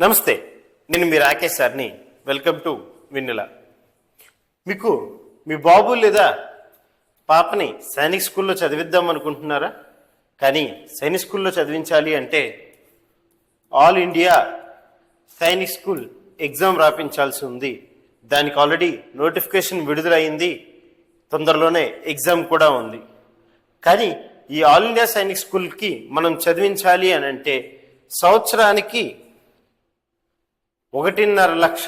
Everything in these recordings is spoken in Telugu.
నమస్తే నేను మీ రాకేష్ సార్ని. Welcome to Vinnela. మీకు మీ బాబు లేదా పాపని సైనిక్ స్కూల్లో చదివిద్దాం అనుకుంటున్నారా? కానీ సైనిక్ స్కూల్లో చదివించాలి అంటే all India Sainik school exam రాపించాల్సి ఉంది. దానికి ఆల్రెడీ నోటిఫికేషన్ విడుదలైంది. తొందరలోనే ఎగ్జామ్ కూడా ఉంది. కానీ ఈ ఆల్ ఇండియా సైనిక్ స్కూల్కి మనం చదివించాలి అని అంటే సంవత్సరానికి ఒకటిన్నర లక్ష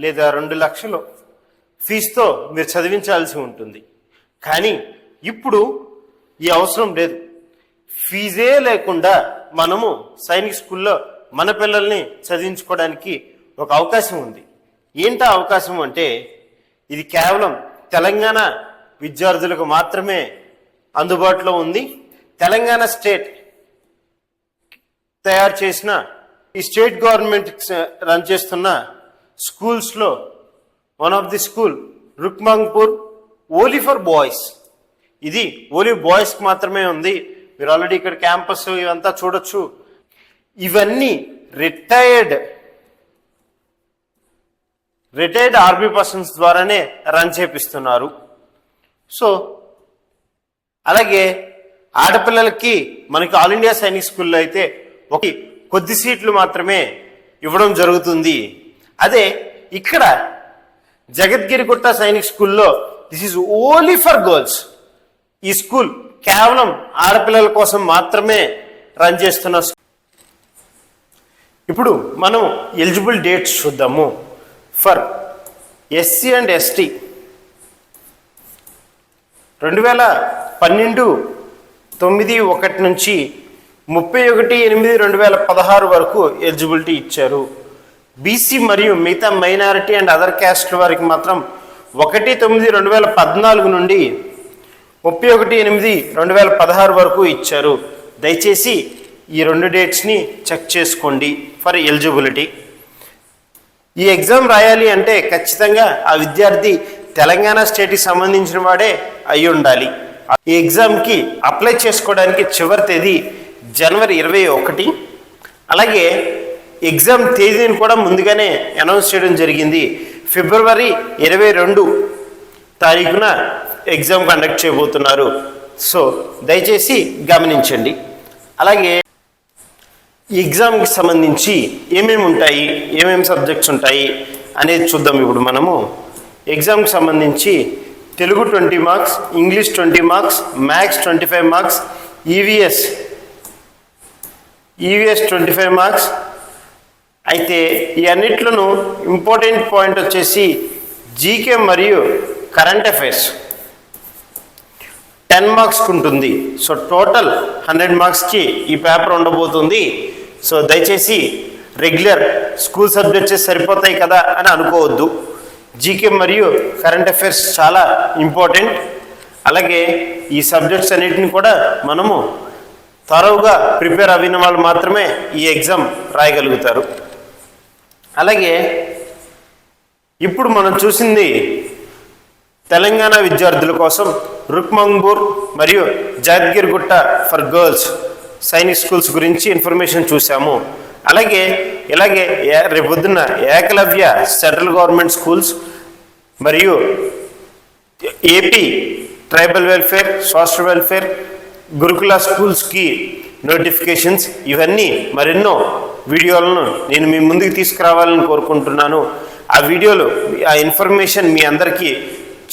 లేదా రెండు లక్షలు ఫీజుతో మీరు చదివించాల్సి ఉంటుంది. కానీ ఇప్పుడు ఈ అవసరం లేదు. ఫీజే లేకుండా మనము సైనిక్ స్కూల్లో మన పిల్లల్ని చదివించుకోవడానికి ఒక అవకాశం ఉంది. ఏంటా అవకాశం అంటే ఇది కేవలం తెలంగాణ విద్యార్థులకు మాత్రమే అందుబాటులో ఉంది. తెలంగాణ స్టేట్ తయారు చేసిన ఈ స్టేట్ గవర్నమెంట్ రన్ చేస్తున్న స్కూల్స్లో one of the school Rukmangpur only for boys. ఇది ఓన్లీ బాయ్స్కి మాత్రమే ఉంది. మీరు ఆల్రెడీ ఇక్కడ క్యాంపస్ ఇవంతా చూడొచ్చు. ఇవన్నీ రిటైర్డ్ రిటైర్డ్ ఆర్మీ పర్సన్స్ ద్వారానే రన్ చేపిస్తున్నారు. సో అలాగే ఆడపిల్లలకి మనకి ఆల్ ఇండియా సైనిక్ స్కూల్లో అయితే ఒక కొద్ది సీట్లు మాత్రమే ఇవ్వడం జరుగుతుంది. అదే ఇక్కడ జగద్గిరిగుట్ట సైనిక్ స్కూల్లో this is only for girls. ఈ స్కూల్ కేవలం ఆడపిల్లల కోసం మాత్రమే రన్ చేస్తున్న స్కూల్. ఇప్పుడు మనం ఎలిజిబుల్ డేట్స్ చూద్దాము. ఫర్ ఎస్సీ అండ్ ఎస్టీ రెండు వేల పన్నెండు తొమ్మిది ఒకటి నుంచి ముప్పై ఒకటి ఎనిమిది రెండు వేల పదహారు వరకు ఎలిజిబిలిటీ ఇచ్చారు. బీసీ మరియు మిగతా మైనారిటీ అండ్ అదర్ క్యాస్ట్ వారికి మాత్రం ఒకటి తొమ్మిది రెండు వేల పద్నాలుగు నుండి ముప్పై ఒకటి ఎనిమిది రెండు వేల పదహారు వరకు ఇచ్చారు. దయచేసి ఈ రెండు డేట్స్ని చెక్ చేసుకోండి ఫర్ ఎలిజిబిలిటీ ఈ ఎగ్జామ్ రాయాలి అంటే ఖచ్చితంగా ఆ విద్యార్థి తెలంగాణ స్టేట్కి సంబంధించిన వాడే అయి ఉండాలి ఈ ఎగ్జామ్కి అప్లై చేసుకోవడానికి చివరి తేదీ జనవరి ఇరవై ఒకటి. అలాగే ఎగ్జామ్ తేదీని కూడా ముందుగానే అనౌన్స్ చేయడం జరిగింది. ఫిబ్రవరి ఇరవై రెండు తారీఖున ఎగ్జామ్ కండక్ట్ చేయబోతున్నారు. సో దయచేసి గమనించండి. అలాగే ఎగ్జామ్కి సంబంధించి ఏమేమి ఉంటాయి ఏమేమి సబ్జెక్ట్స్ ఉంటాయి అనేది చూద్దాం ఇప్పుడు మనము. ఎగ్జామ్కి సంబంధించి Telugu twenty marks English twenty marks maths twenty five marks EVS EVS twenty five marks అయితే ఈ అన్నిట్లోనూ ఇంపార్టెంట్ పాయింట్ వచ్చేసి జీకే మరియు కరెంట్ అఫైర్స్. టెన్ మార్క్స్కి ఉంటుంది. సో టోటల్ హండ్రెడ్ మార్క్స్కి ఈ పేపర్ ఉండబోతుంది. సో దయచేసి రెగ్యులర్ స్కూల్ సబ్జెక్ట్స్ సరిపోతాయి కదా అని అనుకోవద్దు. జీకే మరియు కరెంట్ అఫైర్స్ చాలా ఇంపార్టెంట్. అలాగే ఈ సబ్జెక్ట్స్ అన్నిటిని కూడా మనము తరవుగా ప్రిపేర్ అయిన వాళ్ళు మాత్రమే ఈ ఎగ్జామ్ రాయగలుగుతారు. అలాగే ఇప్పుడు మనం చూసింది తెలంగాణ విద్యార్థుల కోసం రుక్మంగూర్ మరియు Jadgirigutta for girls Sainik schools గురించి ఇన్ఫర్మేషన్ చూసాము అలాగే ఇలాగే రేపొద్దున ఏకలవ్య సెంట్రల్ గవర్నమెంట్ స్కూల్స్ మరియు AP tribal welfare social welfare Gurukula స్కూల్స్కి నోటిఫికేషన్స్ ఇవన్నీ మరెన్నో వీడియోలను నేను మీ ముందుకు తీసుకురావాలని కోరుకుంటున్నాను. ఆ వీడియోలు ఆ ఇన్ఫర్మేషన్ మీ అందరికీ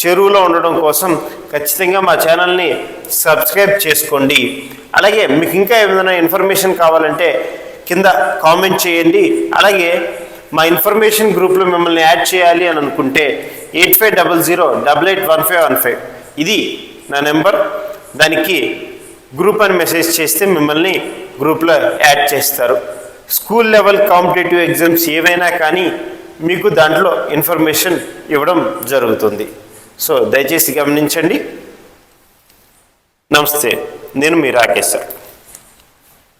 చెరువులో ఉండడం కోసం ఖచ్చితంగా మా ఛానల్ని సబ్స్క్రైబ్ చేసుకోండి. అలాగే మీకు ఇంకా ఏమైనా ఇన్ఫర్మేషన్ కావాలంటే కింద కామెంట్ చేయండి. అలాగే మా ఇన్ఫర్మేషన్ గ్రూప్లో మిమ్మల్ని యాడ్ చేయాలి అని అనుకుంటే eight five double zero double eight one five one five. ఇది నా నెంబర్. దానికి గ్రూప్ అని మెసేజ్ చేస్తే మిమ్మల్ని గ్రూప్లో యాడ్ చేస్తారు. స్కూల్ లెవెల్ కాంపిటేటివ్ ఎగ్జామ్స్ ఏవైనా కానీ మీకు దాంట్లో ఇన్ఫర్మేషన్ ఇవ్వడం జరుగుతుంది. సో దయచేసి గమనించండి. నమస్తే నేను మీ రాకేశ్వర్